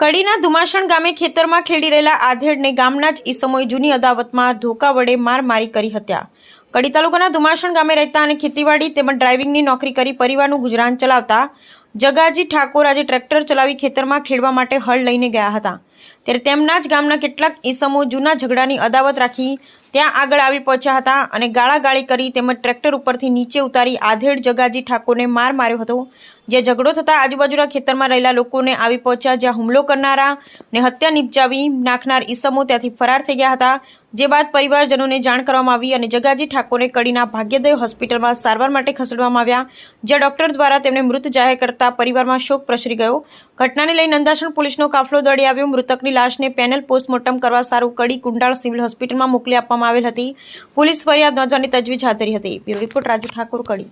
કડીના ધુમાસણ ગામે ખેતરમાં ખેડી રહેલા આધેડને ગામના જ ઈસમોએ જૂની અદાવતમાં ધોકા વડે માર મારી કરી હત્યા. કડી તાલુકાના ધુમાસણ ગામે રહેતા અને ખેતીવાડી તેમજ ડ્રાઇવિંગની નોકરી કરી પરિવારનું ગુજરાન ચલાવતા જગાજી ઠાકોર આજે ટ્રેક્ટર ચલાવી ખેતરમાં ખેડવા માટે હળ લઈને ગયા હતા. ત્યારે તેમના જ ગામના કેટલાક ઈસમો જૂના ઝઘડાની અદાવત રાખી ત્યાં આગળ આવી પહોંચ્યા હતા અને ગાળાગાળી કરી તેમજ ટ્રેક્ટર ઉપરથી નીચે ઉતારી આધેડ જગાજી ઠાકોરને માર માર્યો હતો. જે ઝઘડો થતાં આજુબાજુના ખેતરમાં રહેલા લોકોને આવી પહોંચ્યા જ્યાં હુમલો કરનારા ને હત્યા નિપજાવી નાખનાર ઈસમો ત્યાંથી ફરાર થઈ ગયા હતા. જે બાદ પરિવારજનોને જાણ કરવામાં આવી અને જગાજી ઠાકોરને કડીના ભાગ્યોદય હોસ્પિટલમાં સારવાર માટે ખસેડવામાં આવ્યા, જ્યાં ડોક્ટર દ્વારા તેમને મૃત જાહેર કરતા પરિવારમાં શોક પ્રસરી ગયો. ઘટનાને લઈ નંદાસણ પોલીસનો કાફલો દોડી આવ્યો. મૃતકની લાશને પેનલ પોસ્ટમોર્ટમ કરવા સારું કડી કુંડાળ સિવિલ હોસ્પિટલમાં મોકલી આપવામાં આવેલ હતી. પોલીસ ફરિયાદ નોંધવાની તજવીજ હાથ ધરી હતી. Bureau report Raju Thakor Kadi.